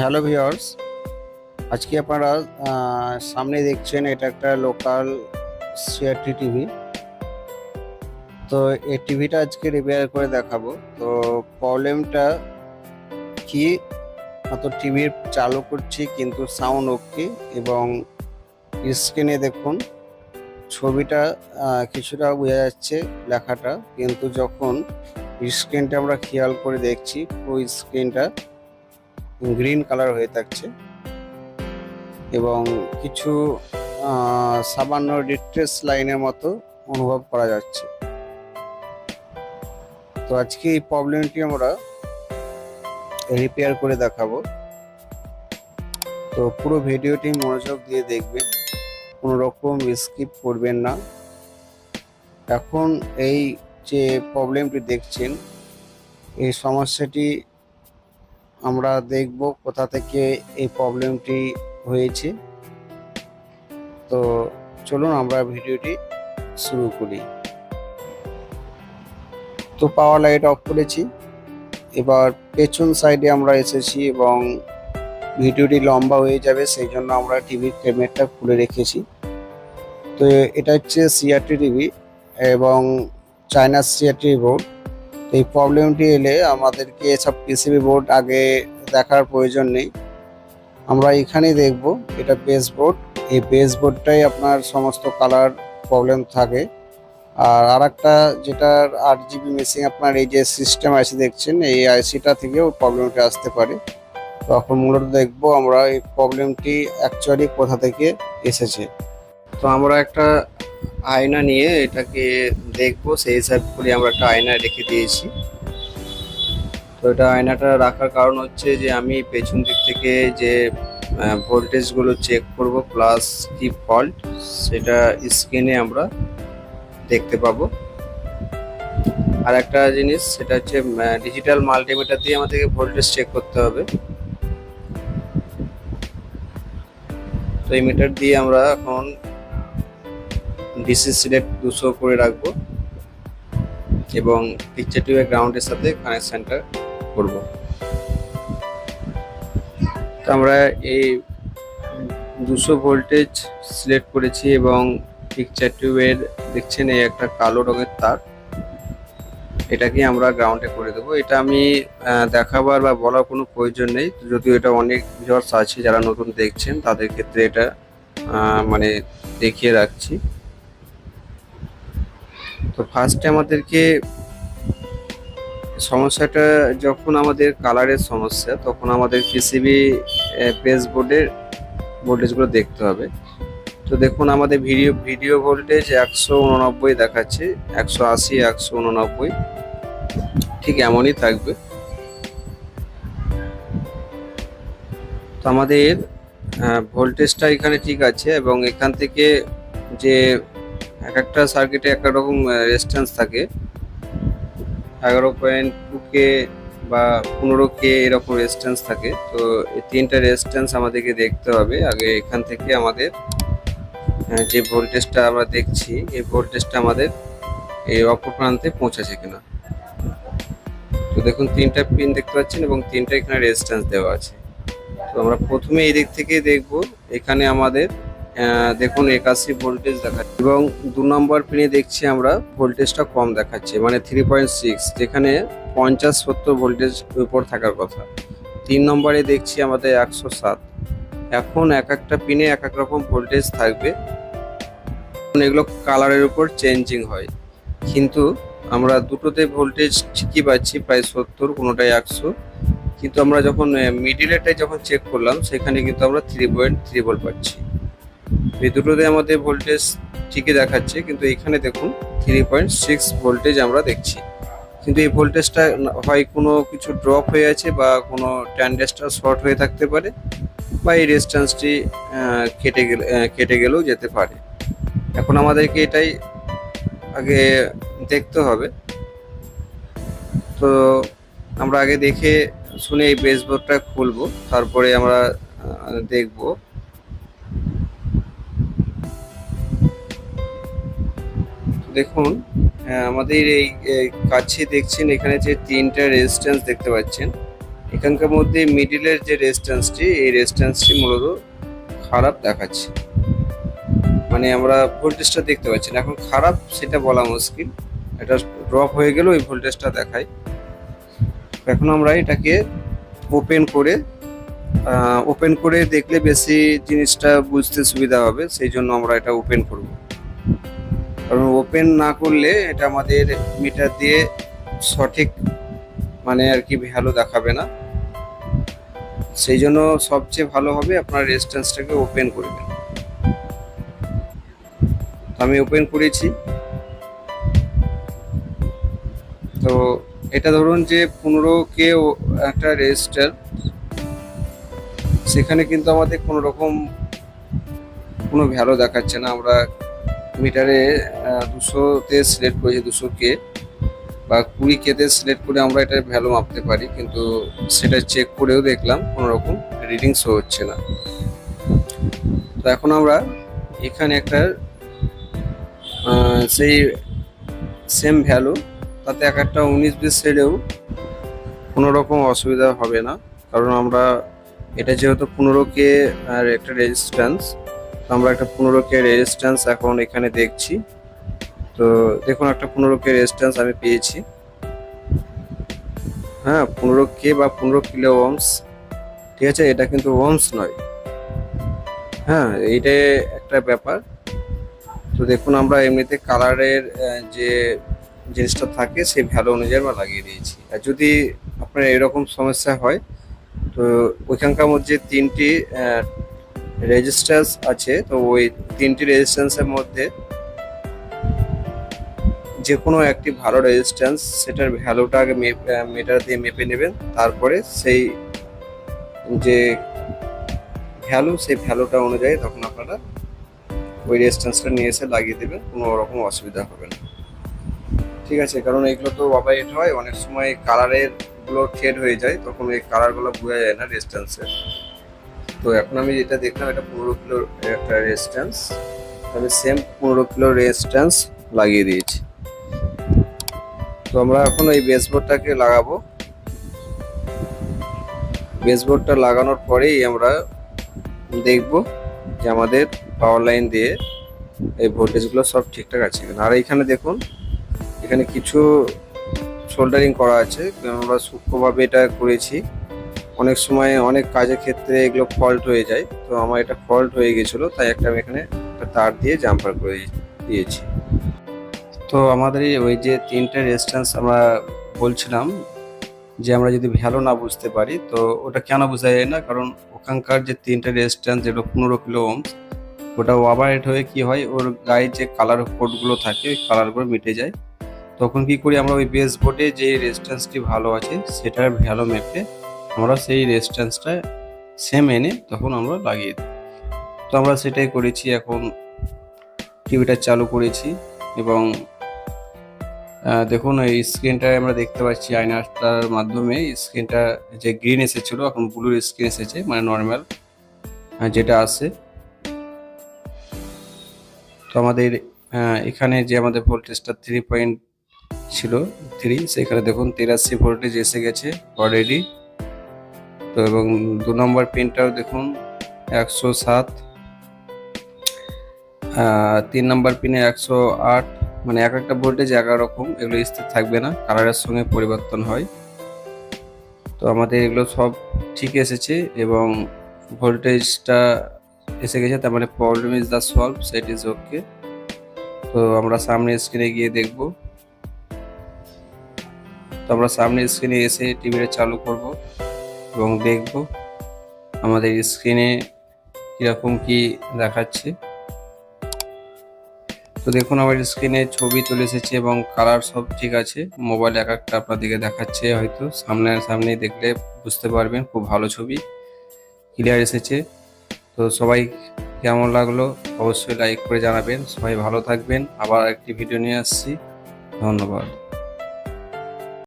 Hello viewers আজকে আপনারা সামনে দেখছেন এটা একটা লোকাল সিআরটি টিভি। তো এই টিভিটা আজকে রিপেয়ার করে দেখাবো। তো প্রবলেমটা কি? তো টিভি চালু করছি কিন্তু সাউন্ড ওকে এবং স্ক্রিনে দেখুন, ছবিটা কিছুটা বোঝা যাচ্ছে লেখাটা। কিন্তু যখন স্ক্রিনটা আমরা খেয়াল করে দেখছি পুরো স্ক্রিনটা গ্রিন কালার হয়ে থাকছে। এবং কিছু সামান্য ডিট্রেস লাইনের মতো অনুভব করা যাচ্ছে। তো আজকে এই প্রবলেমটি আমরা রিপেয়ার করে দেখাবো। তো পুরো ভিডিওটি মনোযোগ দিয়ে দেখবেন, কোনো রকম স্কিপ করবেন না। এখন এই যে প্রবলেমটি দেখছেন, এই সমস্যাটি আমরা দেখব কোথা থেকে এই প্রবলেমটি হয়েছে। তো চলুন আমরা ভিডিওটি শুরু করি। তো পাওয়ার লাইট অফ করেছি। এবার পেছন সাইডে আমরা এসেছি এবং ভিডিওটি লম্বা হয়ে যাবে, সেই জন্য আমরা টিভির ক্যামেরাটা খুলে রেখেছি। তো এটা হচ্ছে সিআরটি টিভি এবং চায়না সিআরটি বোর্ড এই প্রবলেমটি এলে আমাদেরকে এসব পিসিবি বোর্ড আগে দেখার প্রয়োজন নেই। আমরা এখানেই দেখব, এটা বেস বোর্ড এই বেস বোর্ডটাই আপনার সমস্ত কালার প্রবলেম থাকে। আর আরেকটা যেটার আট জিবি মেশিন আপনার এই যে সিস্টেম আইসি দেখছেন, এই আইসিটা থেকেও প্রবলেমটি আসতে পারে। তো এখন মূলত দেখব আমরা এই প্রবলেমটি অ্যাকচুয়ালি কোথা থেকে এসেছে। তো আমরা একটা আয়না নিয়ে এটাকে দেখব, সেই হিসাব করে আমরা একটা আয়না রেখে দিয়েছি। তো এটা আয়নাটা রাখার কারণ হচ্ছে যে আমি পেছন দিক থেকে যে ভোল্টেজগুলো চেক করব প্লাস কি ফল্ট সেটা স্ক্রিনে আমরা দেখতে পাবো। আর একটা জিনিস, সেটা হচ্ছে ডিজিটাল মাল্টিমিটার দিয়ে আমাদেরকে ভোল্টেজ চেক করতে হবে। তো এই মিটার দিয়ে আমরা এখন ডিসি সিলেক্ট দুশো করে রাখব এবং পিকচার টিউবের গ্রাউন্ডের সাথে কানেকশনটা করব। তো আমরা এই দুশো ভোল্টেজ সিলেক্ট করেছি এবং পিকচার টিউবের দেখছেন এই একটা কালো রঙের তার, এটাকে আমরা গ্রাউন্ডে করে দেবো। এটা আমি দেখাবার বা বলার কোনো প্রয়োজন নেই। যদিও এটা অনেক ভিউয়ার্স আছে যারা নতুন দেখছেন, তাদের ক্ষেত্রে এটা মানে দেখিয়ে রাখছি। তো ফার্স্টে আমাদেরকে সমস্যাটা যখন আমাদের কালারের সমস্যা, তখন আমাদের পিসিবি পেজ বোর্ডের ভোল্টেজগুলো দেখতে হবে। তো দেখুন, আমাদের ভিডিও ভিডিও ভোল্টেজ একশো উননব্বই দেখাচ্ছে, একশো আশি, একশো উননব্বই। ঠিক এমনই থাকবে। তো আমাদের ভোল্টেজটা এখানে ঠিক আছে এবং এখান থেকে যে এক একটা সার্কিটে এক রকম রেজিস্ট্যান্স থাকে। এগারো পয়েন্ট টু কে বা পনেরো কে এরকম রেজিস্ট্যান্স থাকে। তো এই তিনটা রেজিস্ট্যান্স আমাদেরকে দেখতে হবে। আগে এখান থেকে আমাদের যে ভোল্টেজটা আমরা দেখছি, এই ভোল্টেজটা আমাদের এই অপর প্রান্তে পৌঁছেছে কিনা। তো দেখুন, তিনটা পিন দেখতে পাচ্ছেন এবং তিনটা এখানে রেজিস্ট্যান্স দেওয়া আছে। তো আমরা প্রথমে এই দিক থেকে দেখব। এখানে আমাদের দেখুন, একাশি ভোল্টেজ দেখাচ্ছে এবং দু নম্বর পিনে দেখছি আমরা ভোল্টেজটা কম দেখাচ্ছে মানে থ্রি পয়েন্ট সিক্স যেখানে পঞ্চাশ সত্তর ভোল্টেজ উপর থাকার কথা। তিন নম্বরে দেখছি আমাদের একশো সাত। এখন এক একটা পিনে এক এক রকম ভোল্টেজ থাকবে। এগুলো কালারের উপর চেঞ্জিং হয়। কিন্তু আমরা দুটোতে ভোল্টেজ ঠিকই পাচ্ছি, প্রায় সত্তর, কোনোটাই একশো। কিন্তু আমরা যখন মিডিলেটাই যখন চেক করলাম, সেখানে কিন্তু আমরা থ্রি পয়েন্ট থ্রি ভোল্ট পাচ্ছি। এই দুটোতে আমাদের ভোল্টেজ ঠিকই দেখাচ্ছে, কিন্তু এখানে দেখুন থ্রি পয়েন্ট সিক্স ভোল্টেজ আমরা দেখছি। কিন্তু এই ভোল্টেজটা হয় কোনো কিছু ড্রপ হয়ে আছে বা কোনো ট্যান্ডেস্টার শর্ট হয়ে থাকতে পারে বা এই রেজিস্ট্যান্সটি কেটে গেলে কেটে গেলেও যেতে পারে। এখন আমাদেরকে এটাই আগে দেখতে হবে। তো আমরা আগে দেখে শুনে এই বেসবোর্ডটা খুলবো, তারপরে আমরা দেখব। দেখুন আহ, আমাদের এই এই কাছে দেখছেন এখানে যে তিনটা রেজিস্ট্যান্স দেখতে পাচ্ছেন। এখানকার মধ্যে মিডিলের যে রেজিস্ট্যান্সটি এই রেজিস্ট্যান্সটি মূলত খারাপ দেখাচ্ছে। মানে আমরা ভোল্টেজটা দেখতে পাচ্ছি না। এখন খারাপ সেটা বলা মুশকিল। এটা ড্রপ হয়ে গেলেও ওই ভোল্টেজটা দেখায়। এখন আমরা এটাকে ওপেন করে ওপেন করে দেখলে বেশি জিনিসটা বুঝতে সুবিধা হবে। সেই জন্য আমরা এটা ওপেন করব। কারণ ওপেন না করলে এটা আমাদের মিটার দিয়ে সঠিক মানে আর কি ভ্যালু দেখাবে না। সেই জন্য সবচেয়ে ভালো হবে আপনার রেজিস্ট্যান্সটাকে ওপেন করবেন আমি ওপেন করেছি। তো এটা ধরুন যে পনেরো কে একটা রেজিস্টার সেখানে কিন্তু আমাদের কোনো রকম কোনো ভ্যালু দেখাচ্ছে না। আমরা মিটারে দুশোতে সিলেক্ট করেছি দুশো কে বা কুড়ি কেতে সিলেক্ট করে আমরা এটার ভ্যালু মাপতে পারি, কিন্তু সেটা চেক করেও দেখলাম কোনো রকম রিডিং শো হচ্ছে না। তো এখন আমরা এখানে একটা সেই সেম ভ্যালু তাতে এক একটা উনিশ বিশ সেলেও কোনো রকম অসুবিধা হবে না। কারণ আমরা, এটা যেহেতু পনেরো কে আর একটা রেজিস্ট্যান্স আমরা একটা পনেরো কে রেজিস্ট্যান্স এখন এখানে দেখছি। তো দেখুন একটা পনেরো কে রেজিস্ট্যান্স আমি পেয়েছি। হ্যাঁ পনেরো কে বা পনেরো কিলো ওমস ঠিক আছে? এটা কিন্তু ওমস নয়। হ্যাঁ এইটাই একটা ব্যাপার। তো দেখুন আমরা এমনিতে কালারের যে জিনিসটা থাকে সেই ভ্যালু অনুযায়ী আমরা লাগিয়ে দিয়েছি। আর যদি আপনার এরকম সমস্যা হয়, তো ওইখানকার মধ্যে তিনটি রেজিস্ট্যান্স আছে, তো ওই তিনটি রেজিস্ট্যান্সের মধ্যে যে কোনো একটি ভালো রেজিস্ট্যান্স সেটার ভ্যালুটা আগে মিটার দিয়ে মেপে নেবেন, তারপরে সেই যে ভ্যালু সেই ভ্যালুটা অনুযায়ী তখন আপনারা ওই রেজিস্ট্যান্সটা নিয়ে এসে লাগিয়ে দেবেন, কোনো রকম অসুবিধা হবে না। ঠিক আছে, কারণ এগুলো তো অপারেট হয়, অনেক সময় কালারেরগুলো ফেড হয়ে যায়, তখন এই কালারগুলো বোঝা যায় না রেজিস্ট্যান্সের তো এখন আমি যেটা দেখলাম, এটা পনেরো কিলোর একটা রেজিস্ট্যান্স আমি সেম পনেরো কিলো রেজিস্ট্যান্স লাগিয়ে দিয়েছি। তো আমরা এখন এই বেসবোর্ডটাকে লাগাবো। বেসবোর্ডটা লাগানোর পরেই আমরা দেখব যে আমাদের পাওয়ার লাইন দিয়ে এই ভোল্টেজগুলো সব ঠিকঠাক আছে কিনা। আর এইখানে দেখুন, এখানে কিছু সোল্ডারিং করা আছে। আমরা সূক্ষ্মভাবে এটা করেছি। অনেক সময় অনেক কাজের ক্ষেত্রে এগুলো ফল্ট হয়ে যায়। তো আমার এটা ফল্ট হয়ে গেছিল, তাই একটা আমি এখানে একটা তার দিয়ে জাম্পার করে দিয়েছি। তো আমাদের ওই যে তিনটে রেজিস্ট্যান্স আমরা বলছিলাম যে আমরা যদি ভ্যালু না বুঝতে পারি, তো ওটা কেন বোঝা যায় না? কারণ ওখানকার যে তিনটে রেজিস্ট্যান্স যেগুলো পনেরো কিলো ওমস ওটা ওভার ওভারহেড হয়ে কি হয়? ওর গায়ে যে কালার কোডগুলো থাকে, ওই কালারগুলো মিটে যায়। তখন কি করি আমরা ওই বেস বোর্ডে যে রেজিস্ট্যান্সটি ভালো আছে, সেটার ভ্যালু মেপে আমরা সেই রেজিস্ট্যান্সটা সেম এনে তখন আমরা লাগিয়ে দিই। তো আমরা সেটাই করেছি এখন টিভিটা চালু করেছি এবং দেখুন এই স্ক্রিনটায় আমরা দেখতে পাচ্ছি আয়নাটার মাধ্যমে স্ক্রিনটা যে গ্রিন এসেছিল, এখন ব্লুর স্ক্রিন এসেছে মানে নর্মাল যেটা আছে। তো আমাদের এখানে যে আমাদের ভোল্টেজটা থ্রি পয়েন্ট ছিল থ্রি সেখানে দেখুন তিরাশি ভোল্টেজ এসে গেছে অলরেডি তো এবং দু নম্বর পিনটাও দেখুন, একশো সাত। তিন নম্বর পিনে একশো আট। মানে এক একটা ভোল্টেজ এক রকম, এগুলো স্থির থাকবে না, কালারের সঙ্গে পরিবর্তন হয়। তো আমাদের এগুলো সব ঠিক এসেছে এবং ভোল্টেজটা এসে গেছে, তার মানে problem is the solve set is okay তো আমরা সামনে স্ক্রিনে গিয়ে দেখব। তো আমরা সামনে স্ক্রিনে এসে টিভিটা চালু করব। এবং দেখব আমাদের স্ক্রিনে কীরকম কি দেখাচ্ছে। তো দেখুন, আমার স্ক্রিনে ছবি চলে এসেছে এবং কালার সব ঠিক আছে। মোবাইল এক একটা আপনাদেরকে দেখাচ্ছে, হয়তো সামনে সামনে দেখলে বুঝতে পারবেন, খুব ভালো ছবি ক্লিয়ার এসেছে। তো সবাই কেমন লাগল অবশ্যই লাইক করে জানাবেন। সবাই ভালো থাকবেন। আবার একটি ভিডিও নিয়ে আসছি। ধন্যবাদ।